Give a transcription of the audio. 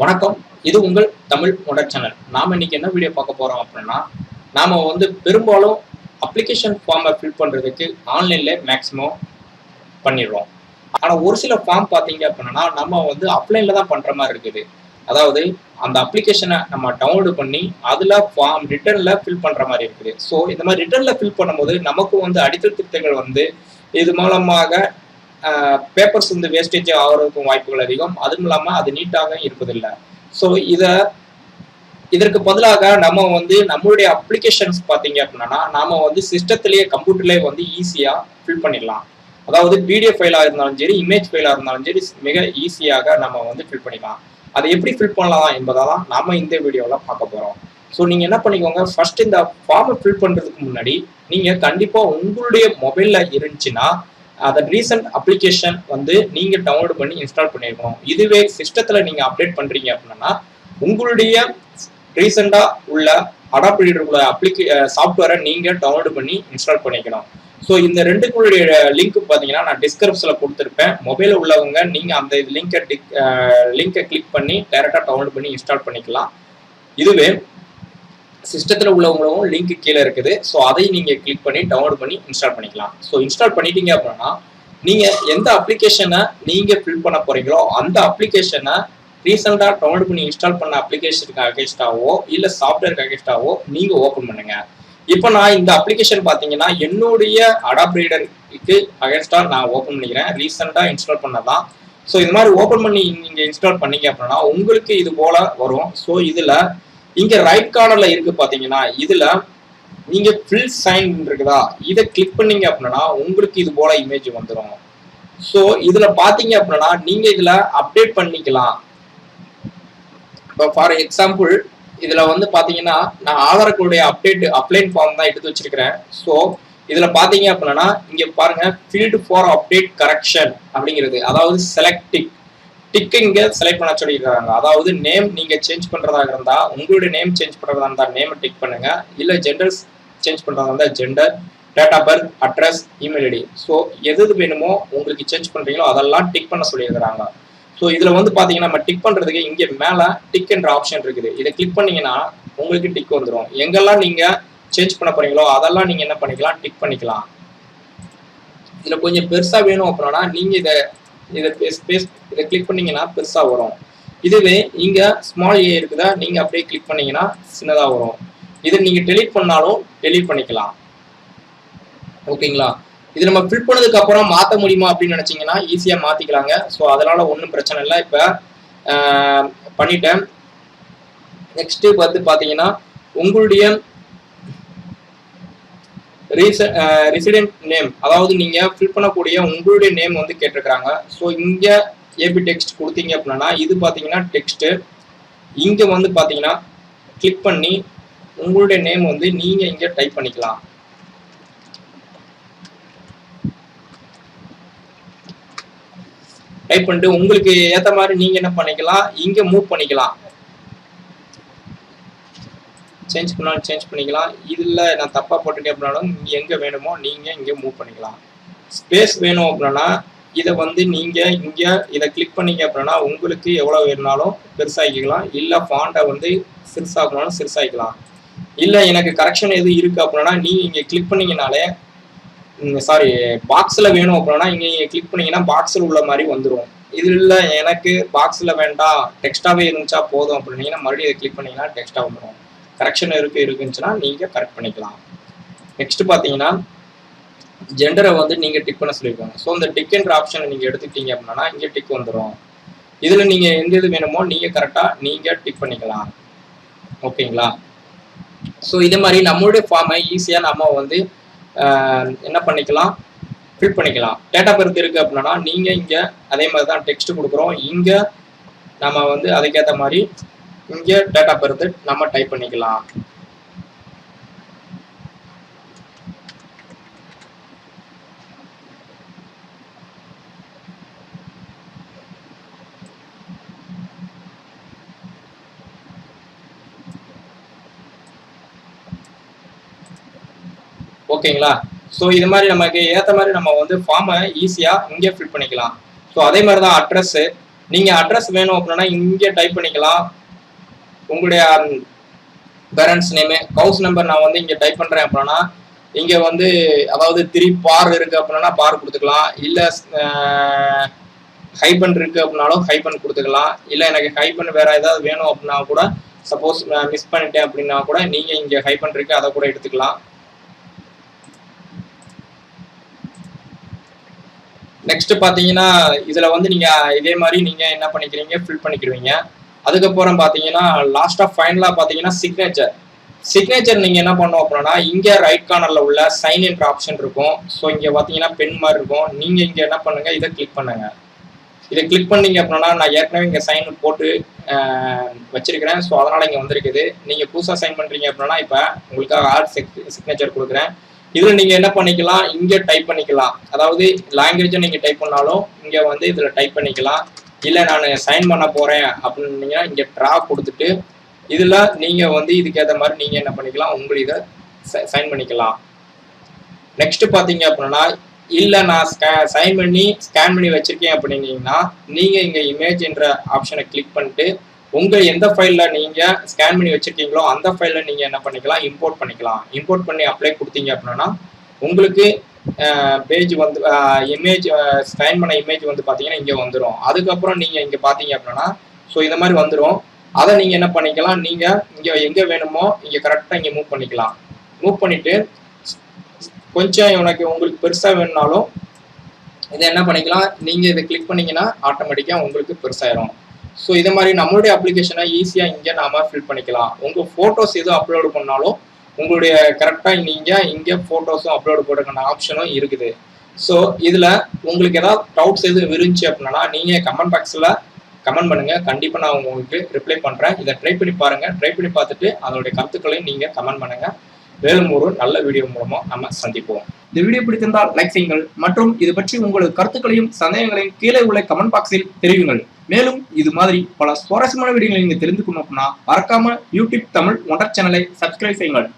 வணக்கம். இது உங்கள் தமிழ் மொடர் சேனல். நாம் இன்னைக்கு என்ன வீடியோ பார்க்க போகிறோம் அப்படின்னா நாம் வந்து பெரும்பாலும் அப்ளிகேஷன் ஃபார்மை ஃபில் பண்ணுறதுக்கு ஆன்லைனில் மேக்ஸிமம் பண்ணிடுறோம். ஆனால் ஒரு சில ஃபார்ம் பார்த்தீங்க அப்படின்னா நம்ம வந்து அப்ளைனில் தான் பண்ணுற மாதிரி இருக்குது. அதாவது அந்த அப்ளிகேஷனை நம்ம டவுன்லோடு பண்ணி அதில் ஃபார்ம் ரிட்டர்னில் ஃபில் பண்ணுற மாதிரி இருக்குது. ஸோ இந்த மாதிரி ரிட்டர்னில் ஃபில் பண்ணும்போது நமக்கும் வந்து அடித்தல் திருத்தங்கள் வந்து இது மூலமாக பேப்பர்ஸ் வந்து வேஸ்டேஜ் ஆகிறதுக்கும் வாய்ப்புகள் அதிகம். அதுவும் இல்லாமல் அது நீட்டாக இருப்பதில்லை. ஸோ இதை இதற்கு பதிலாக நம்ம வந்து நம்மளுடைய அப்ளிகேஷன்ஸ் பார்த்தீங்க அப்படின்னா நாம வந்து சிஸ்டத்திலேயே கம்ப்யூட்டர்லேயே வந்து ஈஸியாக ஃபில் பண்ணிடலாம். அதாவது பிடிஎஃப் ஃபைலாக இருந்தாலும் சரி இமேஜ் ஃபைலாக இருந்தாலும் சரி மிக ஈஸியாக நம்ம வந்து ஃபில் பண்ணிக்கலாம் அதை எப்படி ஃபில் பண்ணலாம் என்பதை தான் நாம இந்த வீடியோவில் பார்க்க போகிறோம் ஸோ நீங்கள் என்ன பண்ணிக்கோங்க ஃபர்ஸ்ட் இந்த ஃபார்மை ஃபில் பண்ணுறதுக்கு முன்னாடி நீங்கள் கண்டிப்பாக உங்களுடைய மொபைலில் இருந்துச்சுன்னா அதை ரீசன்ட் அப்ளிகேஷன் வந்து நீங்க டவுன்லோட் பண்ணி இன்ஸ்டால் பண்ணியிருக்கணும் இதுவே சிஸ்டத்துல நீங்க அப்டேட் பண்றீங்க அப்படின்னா உங்களுடைய ரீசெண்டாக உள்ள அடாப்டேட் உள்ள அப்ளிகே சாஃப்ட்வேரை நீங்கள் டவுன்லோட் பண்ணி இன்ஸ்டால் பண்ணிக்கணும். ஸோ இந்த ரெண்டுக்குள்ளுடைய லிங்க் பார்த்தீங்கன்னா நான் டிஸ்கிரிப்ஷனில் கொடுத்துருப்பேன். மொபைலில் உள்ளவங்க நீங்கள் அந்த லிங்கை டிக் லிங்கை கிளிக் பண்ணி டைரெக்டாக டவுன்லோட் பண்ணி இன்ஸ்டால் பண்ணிக்கலாம். இதுவே சிஸ்டத்தில் உள்ளவங்களும் லிங்க் கீழே இருக்குது. ஸோ அதை நீங்கள் கிளிக் பண்ணி டவுன்லோட் பண்ணி இன்ஸ்டால் பண்ணிக்கலாம். ஸோ இன்ஸ்டால் பண்ணிட்டீங்க அப்படின்னா நீங்கள் எந்த அப்ளிகேஷனை நீங்கள் ஃபில் பண்ண போறீங்களோ அந்த அப்ளிகேஷனை ரீசெண்டாக டவுன்லோட் பண்ணி இன்ஸ்டால் பண்ண அப்ளிகேஷனுக்கு அகேன்ஸ்டாவோ இல்லை சாஃப்ட்வேருக்கு அகேன்ஸ்டாவோ நீங்கள் ஓப்பன் பண்ணுங்க. இப்போ நான் இந்த அப்ளிகேஷன் பார்த்தீங்கன்னா என்னுடைய அடாப்ரீடருக்கு அகேன்ஸ்டாக நான் ஓப்பன் பண்ணிக்கிறேன். ரீசெண்டாக இன்ஸ்டால் பண்ணதான். ஸோ இது மாதிரி ஓப்பன் பண்ணி நீங்கள் இன்ஸ்டால் பண்ணீங்க அப்படின்னா உங்களுக்கு இது போல வரும். ஸோ இதில் இங்க ரைட் கார்னர்ல இருக்கு பாத்தீங்கன்னா இதுல நீங்க ஃபில் சைன் இருக்குதா? இதை கிளிக் பண்ணீங்க அப்படின்னா உங்களுக்கு இது போல இமேஜ் வந்துடும் ஸோ இதுல பாத்தீங்க அப்படின்னா நீங்க இதுல அப்டேட் பண்ணிக்கலாம். இப்போ ஃபார் எக்ஸாம்பிள் இதுல வந்து பாத்தீங்கன்னா நான் ஆதார் கார்டுடைய அப்டேட் அப்ளைன் ஃபார்ம் தான் எடுத்து வச்சிருக்கிறேன். ஸோ இதுல பாத்தீங்க அப்படின்னா இங்க பாருங்க ஃபீல்டு ஃபார் அப்டேட் கரெக்ஷன் அப்படிங்கிறது. அதாவது செலக்டிக் டிக் இங்க செலக்ட் பண்ண சொல்லியிருக்காங்க. அதாவது நேம் நீங்க சேஞ்ச் பண்றதா இருந்தா உங்களுடைய நேம் சேஞ்ச் பண்றதா இருந்தா நேம் டிக் பண்ணுங்க. இல்ல ஜெண்டர்ஸ் சேஞ்ச் பண்றதா இருந்தா gender date of birth address email ID so எது எது வேணுமோ உங்களுக்கு சேஞ்ச் பண்றீங்களோ அதெல்லாம் டிக் பண்ண சொல்லியிருக்கிறாங்க. ஸோ இதுல வந்து பாத்தீங்கன்னா நம்ம டிக் பண்றதுக்கு இங்க மேல டிக் என்ற ஆப்ஷன் இருக்குது. இதை கிளிக் பண்ணீங்கன்னா உங்களுக்கு டிக் வந்துடும் எங்கெல்லாம் நீங்க சேஞ்ச் பண்ண போறீங்களோ அதெல்லாம் நீங்க என்ன பண்ணிக்கலாம் டிக் பண்ணிக்கலாம். இதுல கொஞ்சம் பெருசா வேணும் அப்படின்னா நீங்க இதை இதை பேஸ் பேஸ் இதை கிளிக் பண்ணிங்கன்னா பெருசாக வரும். இதுவே இங்கே ஸ்மால் ஏ இருக்குதா? நீங்கள் அப்படியே கிளிக் பண்ணீங்கன்னா சின்னதாக வரும். இதை நீங்கள் டெலீட் பண்ணாலும் டெலீட் பண்ணிக்கலாம். ஓகேங்களா? இது நம்ம ஃபில் பண்ணதுக்கு அப்புறம் மாற்ற முடியுமா அப்படின்னு நினச்சிங்கன்னா ஈஸியாக மாற்றிக்கலாங்க ஸோ அதனால் ஒன்றும் பிரச்சனை இல்லை. இப்போ பண்ணிட்டேன். நெக்ஸ்ட்டு வந்து பார்த்தீங்கன்னா உங்களுடைய ரெசிடென்ட் நேம் uh, அதாவது நீங்க ஃபில் பண்ணக்கூடிய உங்களுடைய நேம் வந்து கேட்டிருக்கிறாங்க. ஸோ இங்க ஏபி டெக்ஸ்ட் கொடுத்தீங்க அப்படின்னா இது பார்த்தீங்கன்னா டெக்ஸ்ட் இங்க வந்து பார்த்தீங்கன்னா கிளிக் பண்ணி உங்களுடைய நேம் வந்து நீங்க இங்க டைப் பண்ணிக்கலாம். டைப் பண்ணிட்டு உங்களுக்கு ஏற்ற மாதிரி நீங்க என்ன பண்ணிக்கலாம்? இங்க மூவ் பண்ணிக்கலாம். சேஞ்ச் பண்ணாலும் சேஞ்ச் பண்ணிக்கலாம். இதில் நான் தப்பாக போட்டுட்டேன் அப்படின்னாலும் எங்கே வேணுமோ நீங்கள் இங்கே மூவ் பண்ணிக்கலாம். ஸ்பேஸ் வேணும் அப்படின்னா இதை வந்து நீங்கள் இங்கே இதை கிளிக் பண்ணீங்க அப்படின்னா உங்களுக்கு எவ்வளோ வேணுனாலும் பெருசாகிக்கலாம் இல்லை ஃபாண்டை வந்து சிறுசாக்கணும்னாலும் சிறுசாகிக்கலாம் இல்லை எனக்கு கரெக்ஷன் எது இருக்குது அப்படின்னா நீங்கள் இங்கே கிளிக் பண்ணிங்கனாலே சாரி பாக்ஸில் வேணும் அப்படின்னா இங்கே நீங்கள் கிளிக் பண்ணிங்கன்னா பாக்ஸில் உள்ள மாதிரி வந்துடும் இது இல்லை எனக்கு பாக்ஸில் வேண்டாம் டெக்ஸ்டாகவே இருந்துச்சா போதும் அப்படின்னீங்கன்னா மறுபடியும் இதை கிளிக் பண்ணிங்கன்னா டெக்ஸ்டாக வந்துடும் கரெக்ஷன் இருக்கு இருக்குச்சுன்னா நீங்கள் கரெக்ட் பண்ணிக்கலாம். நெக்ஸ்ட் பார்த்தீங்கன்னா ஜெண்டரை வந்து நீங்கள் டிக் பண்ண சொல்லியிருக்காங்க. ஸோ அந்த டிக்ன்ற ஆப்ஷனை நீங்கள் எடுத்துக்கிட்டீங்க அப்படின்னா இங்கே டிக் வந்துடும் இதில் நீங்கள் எந்த இது வேணுமோ நீங்கள் கரெக்டாக நீங்கள் டிக் பண்ணிக்கலாம். ஓகேங்களா? ஸோ இதே மாதிரி நம்மளுடைய ஃபார்மை ஈஸியாக நம்ம வந்து என்ன பண்ணிக்கலாம்? ஃபில் பண்ணிக்கலாம். டேட்டா பர்த் இருக்குது அப்படின்னா நீங்கள் இங்கே அதே மாதிரி தான் டெக்ஸ்ட் கொடுக்குறோம். இங்கே நம்ம வந்து அதுக்கேற்ற மாதிரி இங்கே டேட்டா பர்த் நம்ம டைப் பண்ணிக்கலாம். ஓகேங்களா ஸோ இது மாதிரி நமக்கு ஏற்ற மாதிரி நம்ம வந்து ஃபார்மை ஈஸியாக இங்கே ஃபில் பண்ணிக்கலாம். ஸோ அதே மாதிரி தான் அட்ரஸ்ஸு நீங்கள் அட்ரஸ் வேணும் அப்படின்னா இங்கே டைப் பண்ணிக்கலாம். உங்களுடைய பேரண்ட்ஸ் நேமு ஹவுஸ் நம்பர் நான் வந்து இங்கே டைப் பண்ணுறேன் அப்படின்னா இங்கே வந்து அதாவது த்ரீ பார் இருக்குது அப்படின்னா பார் கொடுத்துக்கலாம். இல்லை ஹைபன் இருக்குது அப்படின்னாலும் ஹைபன் கொடுத்துக்கலாம். இல்லை எனக்கு ஹைபன் வேறு ஏதாவது வேணும் அப்படின்னா கூட சப்போஸ் நான் மிஸ் பண்ணிட்டேன் அப்படின்னா கூட நீங்கள் இங்கே ஹைபன் இருக்கு அதை கூட எடுத்துக்கலாம். நெக்ஸ்ட் பார்த்தீங்கன்னா இதில் வந்து நீங்கள் இதே மாதிரி நீங்கள் என்ன பண்ணிக்கிறீங்க? ஃபில் பண்ணிக்கிறீங்க அதுக்கப்புறம் பார்த்தீங்கன்னா லாஸ்ட் ஆஃப் ஃபைனலாக பார்த்தீங்கன்னா சிக்னேச்சர் சிக்னேச்சர் நீங்கள் என்ன பண்ணுவோம் அப்படின்னா இங்கே ரைட் கார்னரில் உள்ள சைன் என்ற ஆப்ஷன் இருக்கும். ஸோ இங்கே பார்த்தீங்கன்னா பென் மாதிரி இருக்கும். நீங்கள் இங்கே என்ன பண்ணுங்கள் இதை கிளிக் பண்ணுங்கள் இதை கிளிக் பண்ணீங்க அப்படின்னா நான் ஏற்கனவே இங்கே சைன் போட்டு வச்சிருக்கிறேன். ஸோ அதனால் இங்கே வந்திருக்குது. நீங்கள் புதுசாக சைன் பண்ணுறீங்க அப்படின்னா இப்போ உங்களுக்காக ஆர்ட் சிக்னேச்சர் கொடுக்குறேன். இதில் நீங்கள் என்ன பண்ணிக்கலாம் இங்கே டைப் பண்ணிக்கலாம். அதாவது லாங்குவேஜை நீங்கள் டைப் பண்ணாலும் இங்கே வந்து இதில் டைப் பண்ணிக்கலாம். இல்லை நான் சைன் பண்ண போகிறேன் அப்படின்னீங்கன்னா இங்கே ட்ரா கொடுத்துட்டு இதில் நீங்கள் வந்து இதுக்கேற்ற மாதிரி நீங்கள் என்ன பண்ணிக்கலாம் உங்களை இதை சைன் பண்ணிக்கலாம். நெக்ஸ்ட் பார்த்தீங்க அப்படின்னா இல்லை நான் ஸ்கே சைன் பண்ணி ஸ்கேன் பண்ணி வச்சுருக்கேன் அப்படின்னீங்கன்னா நீங்கள் இங்கே இமேஜ் என்ற ஆப்ஷனை கிளிக் பண்ணிட்டு உங்கள் எந்த ஃபைலில் நீங்கள் ஸ்கேன் பண்ணி வச்சுருக்கீங்களோ அந்த ஃபைலில் நீங்கள் என்ன பண்ணிக்கலாம் இம்போர்ட் பண்ணிக்கலாம். இம்போர்ட் பண்ணி அப்ளை கொடுத்தீங்க அப்படின்னா உங்களுக்கு பேஜ் வந்து இமேஜ் ஸ்கேன் பண்ண இமேஜ் வந்து பார்த்தீங்கன்னா இங்கே வந்துடும் அதுக்கப்புறம் நீங்கள் இங்கே பார்த்தீங்க அப்படின்னா ஸோ இந்த மாதிரி வந்துடும் அதை நீங்கள் என்ன பண்ணிக்கலாம்? நீங்கள் இங்கே எங்கே வேணுமோ இங்கே கரெக்டாக இங்கே மூவ் பண்ணிக்கலாம். மூவ் பண்ணிவிட்டு கொஞ்சம் உனக்கு உங்களுக்கு பெருசாக வேணும்னாலும் இதை என்ன பண்ணிக்கலாம்? நீங்கள் இதை கிளிக் பண்ணீங்கன்னா ஆட்டோமேட்டிக்காக உங்களுக்கு பெருசாயிரும். ஸோ இது மாதிரி நம்மளுடைய அப்ளிகேஷனை ஈஸியாக இங்கே நாம ஃபில் பண்ணிக்கலாம். உங்கள் ஃபோட்டோஸ் எதுவும் அப்லோடு பண்ணாலும் உங்களுடைய கரெக்டாக நீங்கள் இங்கே ஃபோட்டோஸும் அப்லோடு போடுறதுக்கான ஆப்ஷனும் இருக்குது. ஸோ இதில் உங்களுக்கு ஏதாவது டவுட்ஸ் எதுவும் இருந்துச்சு அப்படின்னா நீங்கள் கமெண்ட் பாக்ஸில் கமெண்ட் பண்ணுங்கள் கண்டிப்பாக நான் உங்களுக்கு ரிப்ளை பண்ணுறேன் இதை ட்ரை பண்ணி பாருங்கள் ட்ரை பண்ணி பார்த்துட்டு அதனுடைய கருத்துக்களையும் நீங்கள் கமெண்ட் பண்ணுங்கள் மேலும் ஒரு நல்ல வீடியோ மூலமாக நம்ம சந்திப்போம். இந்த வீடியோ பிடித்திருந்தால் லைக் செய்யுங்கள். மற்றும் இது பற்றி உங்களது கருத்துக்களையும் சந்தேகங்களையும் கீழே உள்ள கமெண்ட் பாக்ஸில் தெரிவிங்கள் மேலும் இது மாதிரி பல சுவாரஸ்யமான வீடியோகளை நீங்கள் தெரிந்து கொள்ளணும் அப்படின்னா மறக்காம யூடியூப் தமிழ் ஒன்றர் சேனலை சப்ஸ்கிரைப் செய்யுங்கள்.